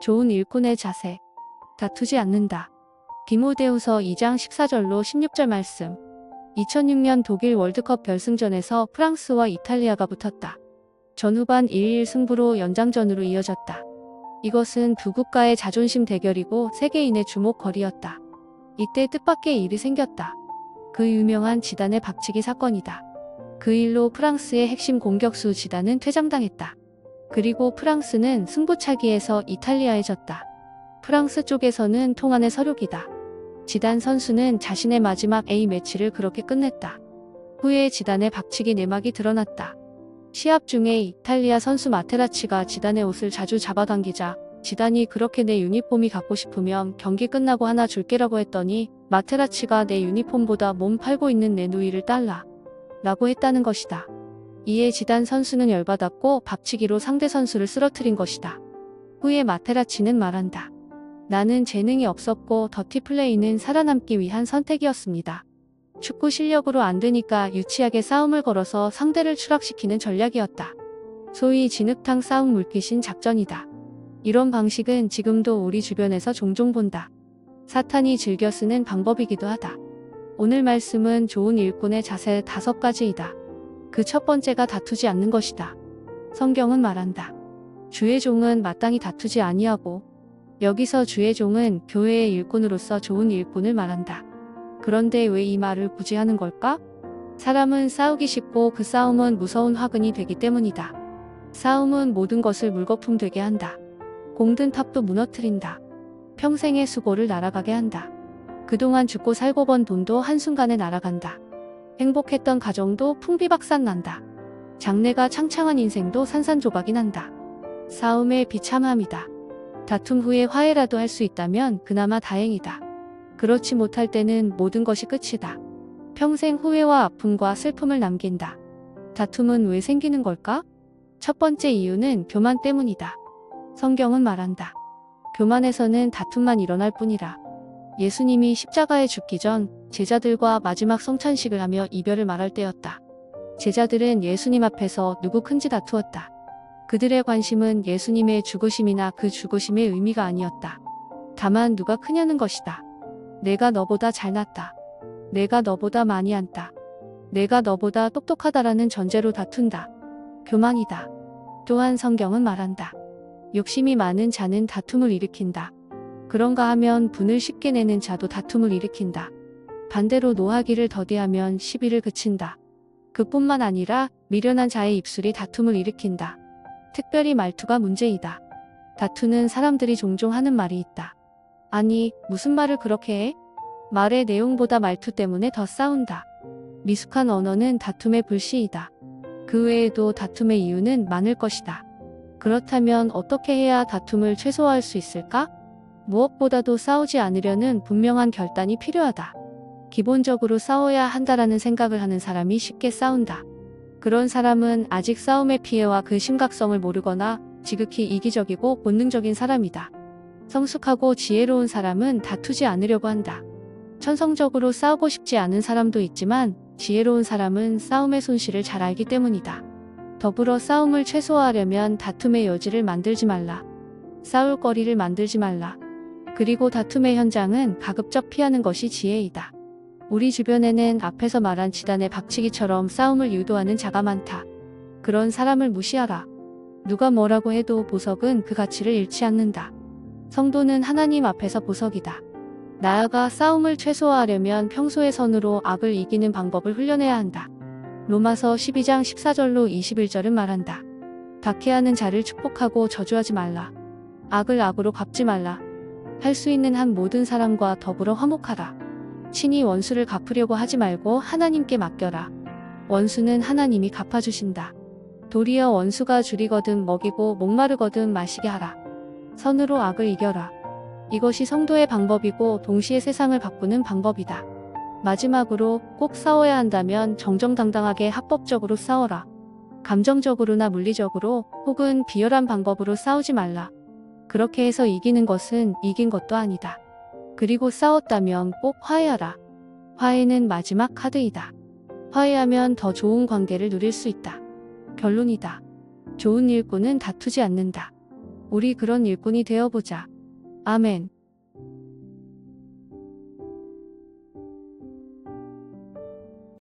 좋은 일꾼의 자세. 다투지 않는다. 디모데후서 2장 14절로 16절 말씀. 2006년 독일 월드컵 결승전에서 프랑스와 이탈리아가 붙었다. 전후반 1-1 승부로 연장전으로 이어졌다. 이것은 두 국가의 자존심 대결이고 세계인의 주목거리였다. 이때 뜻밖의 일이 생겼다. 그 유명한 지단의 박치기 사건이다. 그 일로 프랑스의 핵심 공격수 지단은 퇴장당했다. 그리고 프랑스는 승부차기에서 이탈리아에 졌다. 프랑스 쪽에서는 통안의 서륙이다. 지단 선수는 자신의 마지막 A 매치를 그렇게 끝냈다. 후에 지단의 박치기 내막이 드러났다. 시합 중에 이탈리아 선수 마테라치가 지단의 옷을 자주 잡아당기자 지단이 그렇게 내 유니폼이 갖고 싶으면 경기 끝나고 하나 줄게라고 했더니 마테라치가 내 유니폼보다 몸 팔고 있는 내 누이를 달라 라고 했다는 것이다. 이에 지단 선수는 열받았고 박치기로 상대 선수를 쓰러뜨린 것이다. 후에 마테라치는 말한다. 나는 재능이 없었고 더티 플레이는 살아남기 위한 선택이었습니다. 축구 실력으로 안 되니까 유치하게 싸움을 걸어서 상대를 추락시키는 전략이었다. 소위 진흙탕 싸움 물귀신 작전이다. 이런 방식은 지금도 우리 주변에서 종종 본다. 사탄이 즐겨 쓰는 방법이기도 하다. 오늘 말씀은 좋은 일꾼의 자세 다섯 가지이다. 그 첫 번째가 다투지 않는 것이다. 성경은 말한다. 주의 종은 마땅히 다투지 아니하고 여기서 주의 종은 교회의 일꾼으로서 좋은 일꾼을 말한다. 그런데 왜 이 말을 굳이 하는 걸까? 사람은 싸우기 쉽고 그 싸움은 무서운 화근이 되기 때문이다. 싸움은 모든 것을 물거품 되게 한다. 공든 탑도 무너뜨린다. 평생의 수고를 날아가게 한다. 그동안 죽고 살고 번 돈도 한순간에 날아간다. 행복했던 가정도 풍비박산 난다. 장래가 창창한 인생도 산산조각이 난다. 싸움의 비참함이다. 다툼 후에 화해라도 할 수 있다면 그나마 다행이다. 그렇지 못할 때는 모든 것이 끝이다. 평생 후회와 아픔과 슬픔을 남긴다. 다툼은 왜 생기는 걸까? 첫 번째 이유는 교만 때문이다. 성경은 말한다. 교만에서는 다툼만 일어날 뿐이라. 예수님이 십자가에 죽기 전 제자들과 마지막 성찬식을 하며 이별을 말할 때였다. 제자들은 예수님 앞에서 누구 큰지 다투었다. 그들의 관심은 예수님의 죽으심이나 그 죽으심의 의미가 아니었다. 다만 누가 크냐는 것이다. 내가 너보다 잘났다. 내가 너보다 많이 안다. 내가 너보다 똑똑하다라는 전제로 다툰다. 교만이다. 또한 성경은 말한다. 욕심이 많은 자는 다툼을 일으킨다. 그런가 하면 분을 쉽게 내는 자도 다툼을 일으킨다. 반대로 노하기를 더디하면 시비를 그친다. 그뿐만 아니라 미련한 자의 입술이 다툼을 일으킨다. 특별히 말투가 문제이다. 다투는 사람들이 종종 하는 말이 있다. 아니, 무슨 말을 그렇게 해? 말의 내용보다 말투 때문에 더 싸운다. 미숙한 언어는 다툼의 불씨이다. 그 외에도 다툼의 이유는 많을 것이다. 그렇다면 어떻게 해야 다툼을 최소화할 수 있을까? 무엇보다도 싸우지 않으려는 분명한 결단이 필요하다. 기본적으로 싸워야 한다라는 생각을 하는 사람이 쉽게 싸운다. 그런 사람은 아직 싸움의 피해와 그 심각성을 모르거나 지극히 이기적이고 본능적인 사람이다. 성숙하고 지혜로운 사람은 다투지 않으려고 한다. 천성적으로 싸우고 싶지 않은 사람도 있지만 지혜로운 사람은 싸움의 손실을 잘 알기 때문이다. 더불어 싸움을 최소화하려면 다툼의 여지를 만들지 말라. 싸울 거리를 만들지 말라. 그리고 다툼의 현장은 가급적 피하는 것이 지혜이다. 우리 주변에는 앞에서 말한 지단의 박치기처럼 싸움을 유도하는 자가 많다. 그런 사람을 무시하라. 누가 뭐라고 해도 보석은 그 가치를 잃지 않는다. 성도는 하나님 앞에서 보석이다. 나아가 싸움을 최소화하려면 평소의 선으로 악을 이기는 방법을 훈련해야 한다. 로마서 12장 14절로 21절은 말한다. 박해하는 자를 축복하고 저주하지 말라. 악을 악으로 갚지 말라. 할 수 있는 한 모든 사람과 더불어 화목하라. 친히 원수를 갚으려고 하지 말고 하나님께 맡겨라. 원수는 하나님이 갚아주신다. 도리어 원수가 줄이거든 먹이고 목마르거든 마시게 하라. 선으로 악을 이겨라. 이것이 성도의 방법이고 동시에 세상을 바꾸는 방법이다. 마지막으로 꼭 싸워야 한다면 정정당당하게 합법적으로 싸워라. 감정적으로나 물리적으로 혹은 비열한 방법으로 싸우지 말라. 그렇게 해서 이기는 것은 이긴 것도 아니다. 그리고 싸웠다면 꼭 화해하라. 화해는 마지막 카드이다. 화해하면 더 좋은 관계를 누릴 수 있다. 결론이다. 좋은 일꾼은 다투지 않는다. 우리 그런 일꾼이 되어보자. 아멘.